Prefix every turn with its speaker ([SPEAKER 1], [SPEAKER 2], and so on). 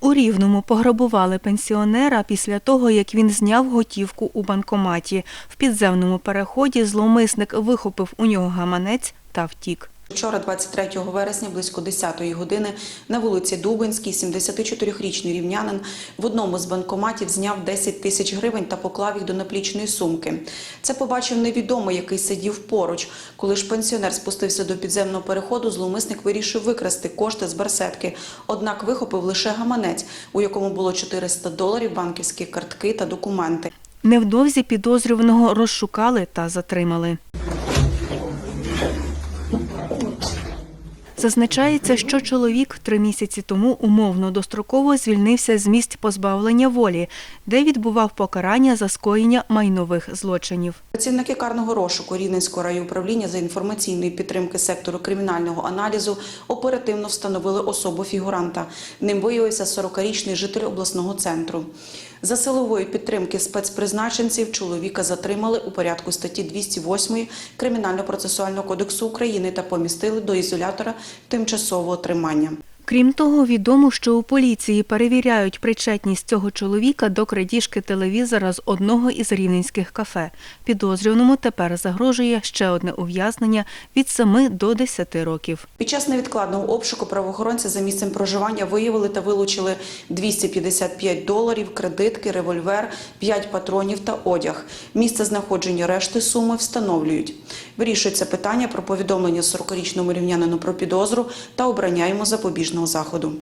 [SPEAKER 1] У Рівному пограбували пенсіонера після того, як він зняв готівку у банкоматі. В підземному переході зловмисник вихопив у нього гаманець та втік.
[SPEAKER 2] Вчора, 23 вересня, близько 10-ї години, на вулиці Дубинській 74-річний рівнянин в одному з банкоматів зняв 10 тисяч гривень та поклав їх до наплічної сумки. Це побачив невідомий, який сидів поруч. Коли ж пенсіонер спустився до підземного переходу, зловмисник вирішив викрасти кошти з барсетки. Однак вихопив лише гаманець, у якому було 400 доларів, банківські картки та документи.
[SPEAKER 1] Невдовзі підозрюваного розшукали та затримали. Зазначається, що чоловік три місяці тому умовно достроково звільнився з місць позбавлення волі, де відбував покарання за скоєння майнових злочинів.
[SPEAKER 2] Працівники карного розшуку Рівненського райуправління за інформаційної підтримки сектору кримінального аналізу оперативно встановили особу фігуранта. Ним виявився 40-річний житель обласного центру. За силової підтримки спецпризначенців чоловіка затримали у порядку статті 208 Кримінально-процесуального кодексу України та помістили до ізолятора тимчасового тримання.
[SPEAKER 1] Крім того, відомо, що у поліції перевіряють причетність цього чоловіка до крадіжки телевізора з одного із рівненських кафе. Підозрюваному тепер загрожує ще одне ув'язнення від 7 до 10 років.
[SPEAKER 2] Під час невідкладного обшуку правоохоронці за місцем проживання виявили та вилучили 255 доларів, кредитки, револьвер, 5 патронів та одяг. Місце знаходження решти суми встановлюють. Вирішується питання про повідомлення 40-річному рівнянину про підозру та обрання йому запобіжного заходу.